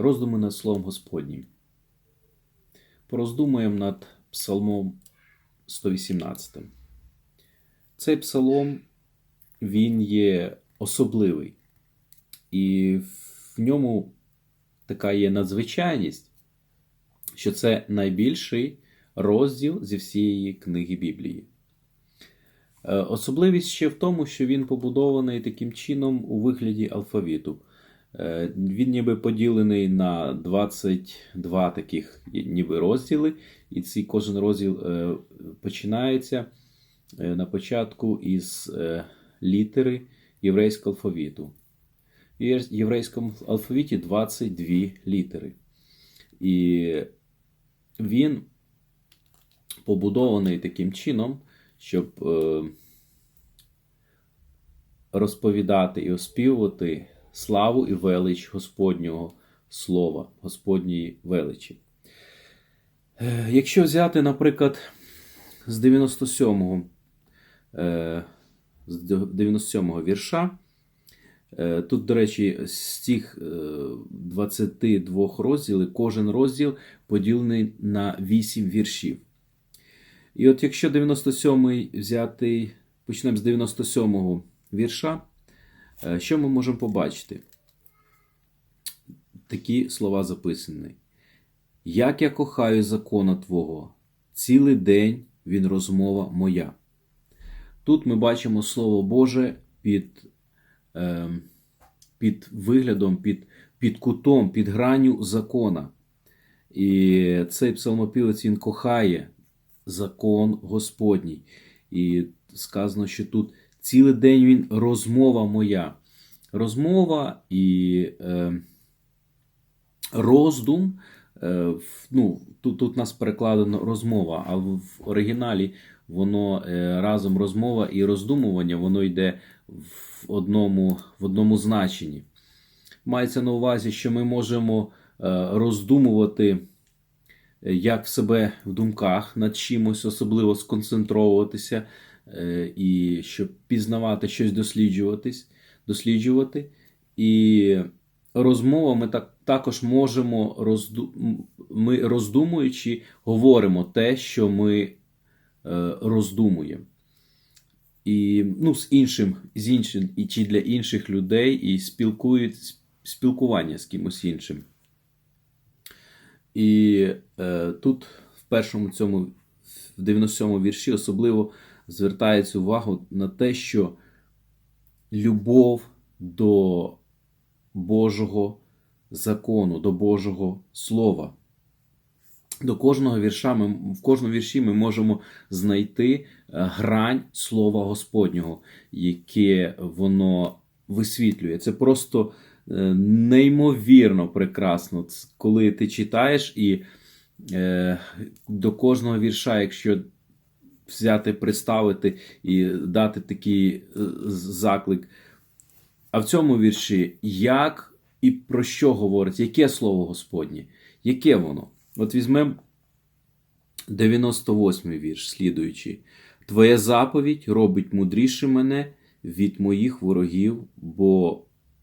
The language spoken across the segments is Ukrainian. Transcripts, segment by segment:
Роздуми над Словом Господнім. Пороздумуємо над Псалмом 118. Цей псалом він є особливий, і в ньому така є надзвичайність, що це найбільший розділ зі всієї книги Біблії. Е, Особливість ще в тому, що він побудований таким чином у вигляді алфавіту. Е, Він ніби поділений на 22 таких ніби розділи, і цей кожен розділ е, починається е, на початку із літери єврейського алфавіту. В єврейському алфавіті 22 літери. І він побудований таким чином, щоб розповідати і оспівувати славу і велич Господнього слова, Господньої величі. Е, Якщо взяти, наприклад, з 97-го, е, з 97-го вірша, е, тут, до речі, з цих е, 22 розділів, кожен розділ поділений на 8 віршів. І от якщо 97-й взяти, почнемо з 97-го вірша, що ми можемо побачити? Такі слова записані. Як я кохаю закона Твого, цілий день він розмова моя. Тут ми бачимо Слово Боже під, е, під виглядом, під, під кутом, під гранню закона. І цей псалмопівець він кохає закон Господній. І сказано, що тут цілий день він розмова моя. Розмова і е, роздум. Е, ну, тут, тут нас перекладено розмова, а в оригіналі воно е, разом розмова і роздумування, воно йде в одному, в одному значенні. Мається на увазі, що ми можемо е, роздумувати е, як в себе в думках над чимось, особливо сконцентровуватися, е, і щоб пізнавати щось досліджуватись, досліджувати. І розмова ми так, також можемо розду... ми роздумуючи, говоримо те, що ми е, роздумуємо. І ну, з іншим, з іншим, і чи для інших людей, і спілкують спілкування з кимось іншим. І е, тут в першому цьому, в 97-му вірші особливо звертається увагу на те, що любов до Божого закону, до Божого Слова. До кожного вірша ми, в кожному вірші ми можемо знайти е, грань Слова Господнього, яке воно висвітлює. Це просто е, неймовірно прекрасно, коли ти читаєш і е, до кожного вірша, якщо взяти, представити і дати такий е, заклик. А в цьому вірші як і про що говорить, яке слово Господнє, яке воно? От візьмемо 98-й вірш, слідуючий. Твоя заповідь робить мудріше мене від моїх ворогів, бо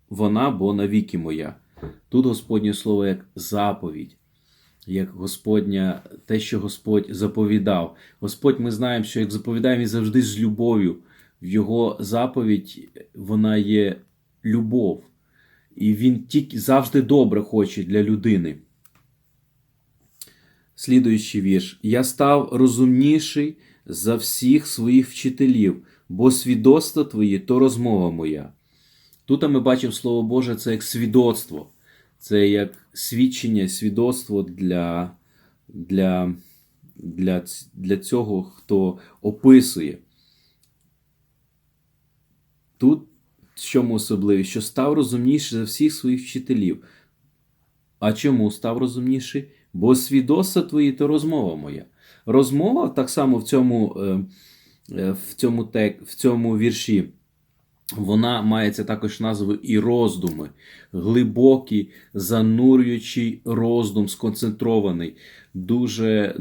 вона, бо навіки моя. Тут Господнє слово як заповідь, як Господня, те, що Господь заповідав. Господь, ми знаємо, що як заповідає, він завжди з любов'ю. В його заповідь вона є любов. І він тільки завжди добре хоче для людини. Слідуючий вірш. Я став розумніший за всіх своїх вчителів, бо свідоцтво твої то розмова моя. Тут ми бачимо Слово Боже, це як свідоцтво, це як свідчення, свідоцтво для, для, для, для цього, хто описує. Тут в чому особливість, що став розумніший за всіх своїх вчителів. А чому став розумніший? Бо свідоцтво твої то розмова моя. Розмова так само в цьому, е, е, в цьому, тек, в цьому вірші. Вона мається також назву і роздуми, глибокий, занурюючий роздум, сконцентрований, дуже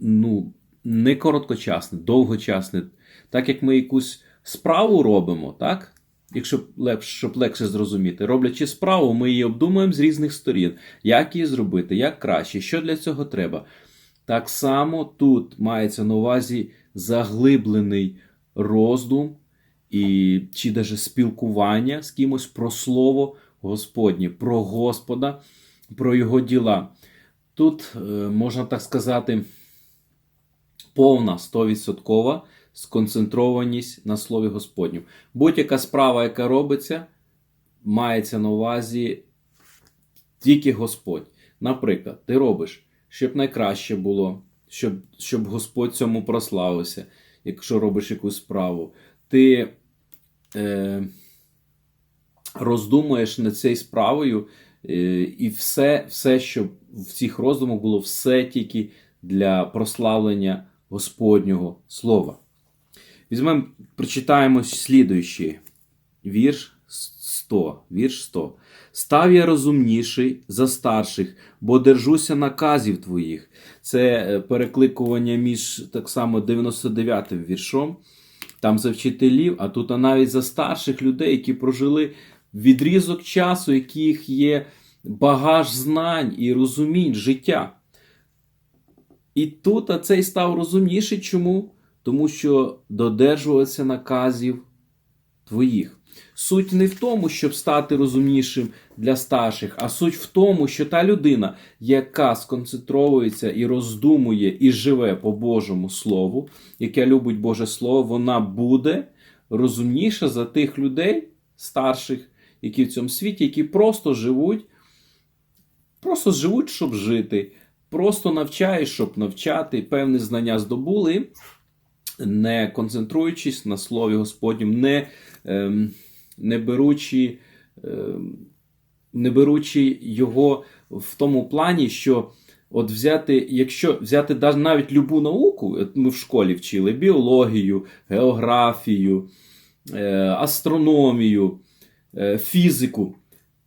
ну, не короткочасний, довгочасний. Так як ми якусь справу робимо, так? якщо легше, щоб легше зрозуміти, роблячи справу, ми її обдумуємо з різних сторін, як її зробити, як краще, що для цього треба. Так само тут мається на увазі заглиблений роздум і чи даже спілкування з кимось про слово Господнє, про Господа, про його діла. Тут, е, можна так сказати, повна 100% сконцентрованість на Слові Господню. Будь-яка справа, яка робиться, мається на увазі тільки Господь. Наприклад, ти робиш, щоб найкраще було, щоб, щоб Господь цьому прославився, якщо робиш якусь справу. Ти роздумуєш над цією справою, е, і все, все, що в цих роздумах було, все тільки для прославлення Господнього Слова. Візьмемо, прочитаємо слідуючий вірш 100. Вірш 100. Став я розумніший за старших, бо держуся наказів твоїх. Це е, перекликування між так само 99 м віршом. Там за вчителів, а тут а навіть за старших людей, які прожили відрізок часу, яких є багаж знань і розумінь життя. І тут цей став розумніший. Чому? Тому що додержувався наказів твоїх. Суть не в тому, щоб стати розумнішим для старших, а суть в тому, що та людина, яка сконцентровується і роздумує, і живе по Божому Слову, яке любить Боже Слово, вона буде розумніша за тих людей, старших, які в цьому світі, які просто живуть, просто живуть, щоб жити, просто навчають, щоб навчати, певні знання здобули, не концентруючись на Слові Господнім, не. Ем, не беручи, ем, не беручи його в тому плані, що от взяти, якщо взяти навіть любу науку, ми в школі вчили біологію, географію, е, астрономію, е, фізику,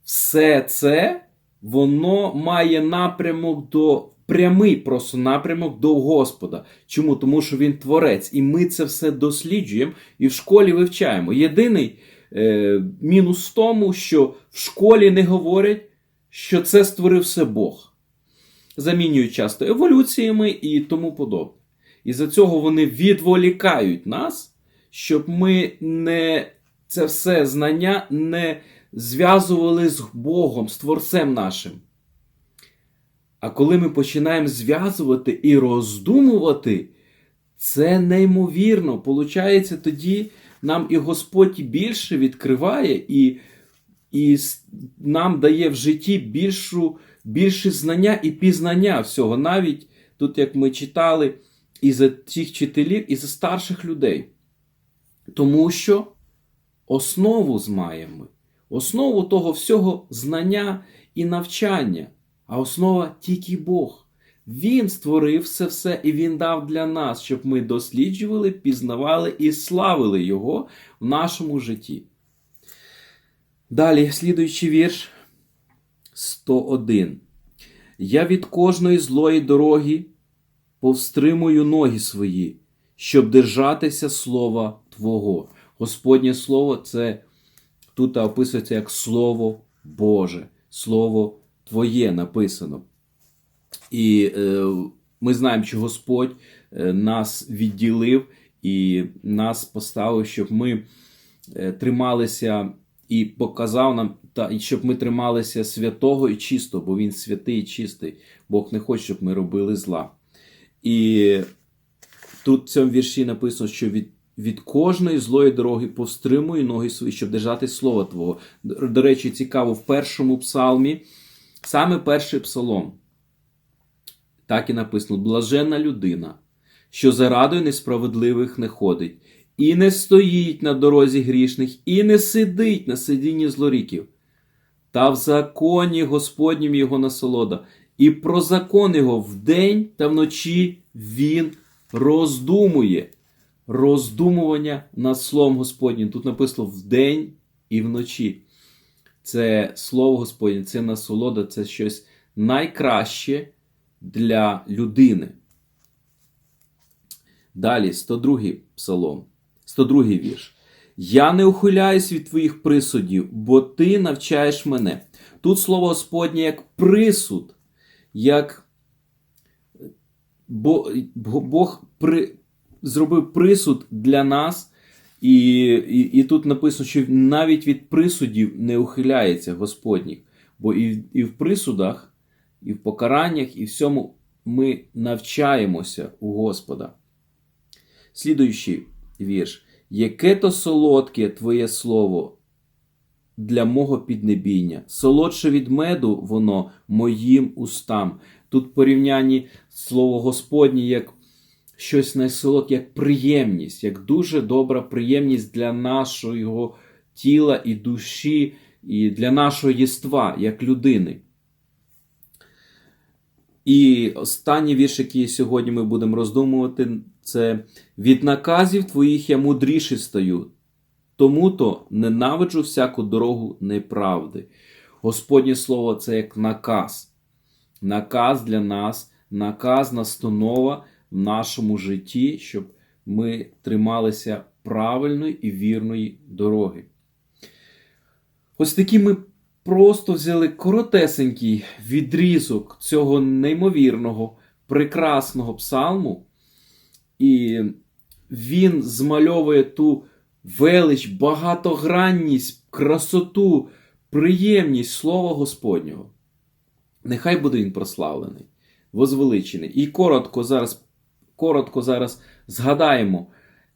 все це воно має напрямок до. Прямий просто напрямок до Господа. Чому? Тому що він творець, і ми це все досліджуємо і в школі вивчаємо. Єдиний е, мінус в тому, що в школі не говорять, що це створив все Бог. Замінюють часто еволюціями і тому подобне. І за цього вони відволікають нас, щоб ми не це все знання не зв'язували з Богом, з Творцем нашим. А коли ми починаємо зв'язувати і роздумувати, це неймовірно. Получається, тоді нам і Господь більше відкриває, і і нам дає в житті більшу, більше знання і пізнання всього. Навіть тут, як ми читали, і за тих вчителів, і за старших людей. Тому що основу змаємо, основу того всього знання і навчання, а основа тільки Бог. Він створив все все і Він дав для нас, щоб ми досліджували, пізнавали і славили Його в нашому житті. Далі, слідуючий вірш 101. Я від кожної злої дороги повстримую ноги свої, щоб держатися слова Твого. Господнє Слово це тут описується як Слово Боже, Слово Твоє написано. І е, ми знаємо, що Господь е, нас відділив і нас поставив, щоб ми е, трималися і показав нам, та, щоб ми трималися святого і чистого, бо Він святий і чистий. Бог не хоче, щоб ми робили зла. І тут в цьому вірші написано, що від від кожної злої дороги повстримує ноги свої, щоб держати слово Твого. До речі, цікаво, в першому псалмі, саме перший псалом. Так і написано: блаженна людина, що зарадою несправедливих не ходить, і не стоїть на дорозі грішних, і не сидить на сидінні злоріків. Та в законі Господнім його насолода, і про закон його вдень та вночі він роздумує. Роздумування над Словом Господнім. Тут написано вдень і вночі. Це Слово Господнє, це насолода, це щось найкраще для людини. Далі 102 псалом, 102 вірш. Я не ухиляюсь від твоїх присудів, бо ти навчаєш мене. Тут слово Господнє як присуд, як Бо, Бо- Бог при, зробив присуд для нас, і, і, і тут написано, що навіть від присудів не ухиляється Господніх. Бо і, і в присудах, і в покараннях, і всьому ми навчаємося у Господа. Слідуючий вірш. Яке то солодке твоє слово для мого піднебіння, солодше від меду воно моїм устам. Тут порівнянні слово Господнє як щось найсолодке, як приємність, як дуже добра приємність для нашого тіла і душі, і для нашого єства, як людини. І останній вірш, який сьогодні ми будемо роздумувати, це від наказів твоїх я мудріший стаю, тому то ненавиджу всяку дорогу неправди. Господнє слово це як наказ. Наказ для нас, наказ, настанова в нашому житті, щоб ми трималися правильної і вірної дороги. Ось такі ми просто взяли коротесенький відрізок цього неймовірного, прекрасного псалму, і він змальовує ту велич, багатогранність, красоту, приємність Слова Господнього. Нехай буде він прославлений, возвеличений. І коротко зараз, коротко зараз згадаємо,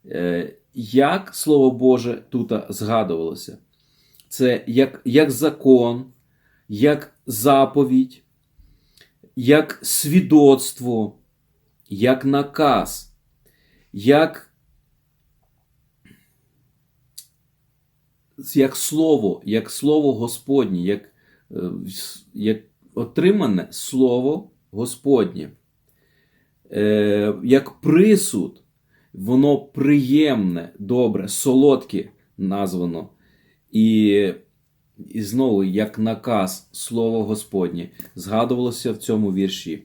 е, як Слово Боже тут згадувалося. Це як, як закон, як заповідь, як свідоцтво, як наказ, як, як слово, як слово Господнє, як, е, як отримане слово Господнє, е, як присуд, воно приємне, добре, солодке названо. І, і знову, як наказ, слово Господнє, згадувалося в цьому вірші.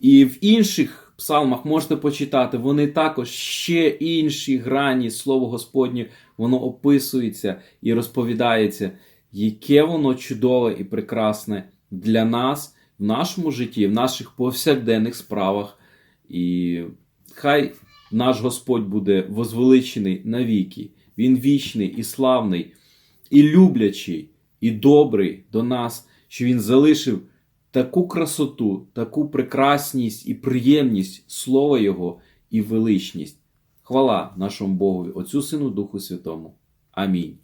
І в інших псалмах можете почитати, вони також ще інші грані Слово Господнє, воно описується і розповідається, яке воно чудове і прекрасне для нас в нашому житті, в наших повсякденних справах. І хай наш Господь буде возвеличений навіки. Він вічний і славний, і люблячий, і добрий до нас, що Він залишив таку красоту, таку прекрасність і приємність Слова Його і величність. Хвала нашому Богові, Отцю Сину Духу Святому. Амінь.